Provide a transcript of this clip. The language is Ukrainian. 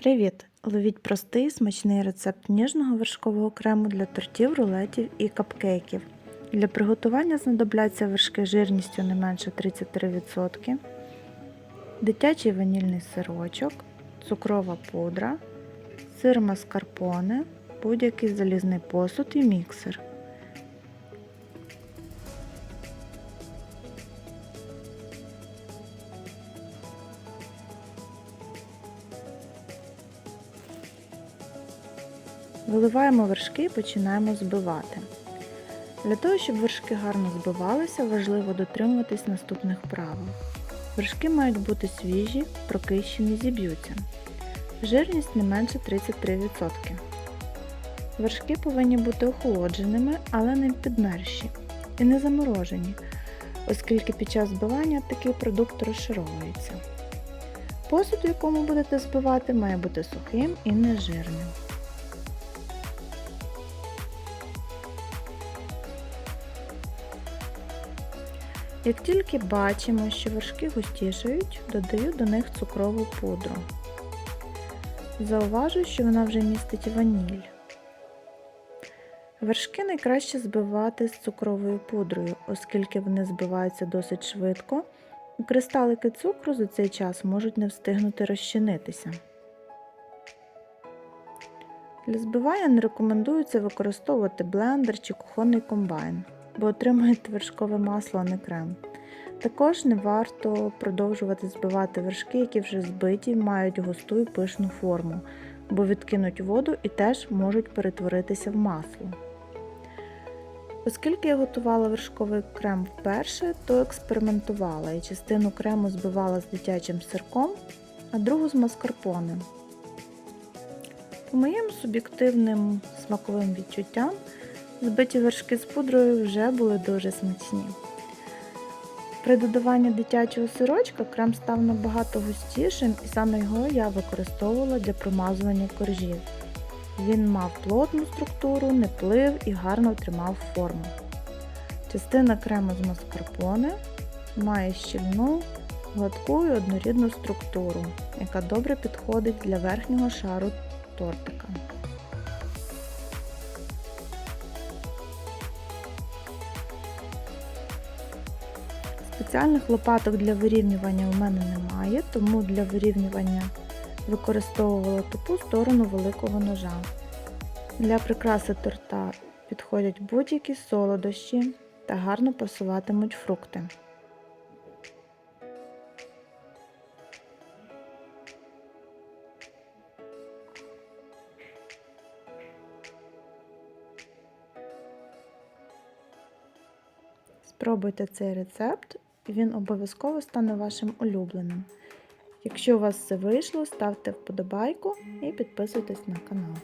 Привіт! Ловіть простий смачний рецепт ніжного вершкового крему для тортів, рулетів і капкейків. Для приготування знадобляться вершки жирністю не менше 33%, дитячий ванільний сирочок, цукрова пудра, сир маскарпоне, будь-який залізний посуд і міксер. Виливаємо вершки і починаємо збивати. Для того, щоб вершки гарно збивалися, важливо дотримуватись наступних правил. Вершки мають бути свіжі, прокищені, зіб'ються. Жирність не менше 33%. Вершки повинні бути охолодженими, але не підмерші і не заморожені, оскільки під час збивання такий продукт розшаровується. Посуд, у якому будете збивати, має бути сухим і нежирним. Як тільки бачимо, що вершки густішають, додаю до них цукрову пудру. Зауважу, що вона вже містить ваніль. Вершки найкраще збивати з цукровою пудрою, оскільки вони збиваються досить швидко, і кристалики цукру за цей час можуть не встигнути розчинитися. Для збивання не рекомендується використовувати блендер чи кухонний комбайн бо отримуєте вершкове масло, а не крем. Також не варто продовжувати збивати вершки, які вже збиті, мають густу і пишну форму, бо відкинуть воду і теж можуть перетворитися в масло. Оскільки я готувала вершковий крем вперше, то експериментувала і частину крему збивала з дитячим сирком, а другу з маскарпоне. По моїм суб'єктивним смаковим відчуттям, Збиті вершки з пудрою вже були дуже смачні. При додаванні дитячого сирочка крем став набагато густішим і саме його я використовувала для промазування коржів. Він мав плотну структуру, не плив і гарно тримав форму. Частина крему з маскарпоне має щільну, гладку і однорідну структуру, яка добре підходить для верхнього шару тортика. Спеціальних лопаток для вирівнювання у мене немає, тому для вирівнювання використовувала тупу сторону великого ножа. Для прикраси торта підходять будь-які солодощі та гарно пасуватимуть фрукти. Спробуйте цей рецепт він обов'язково стане вашим улюбленим. Якщо у вас все вийшло, ставте вподобайку і підписуйтесь на канал.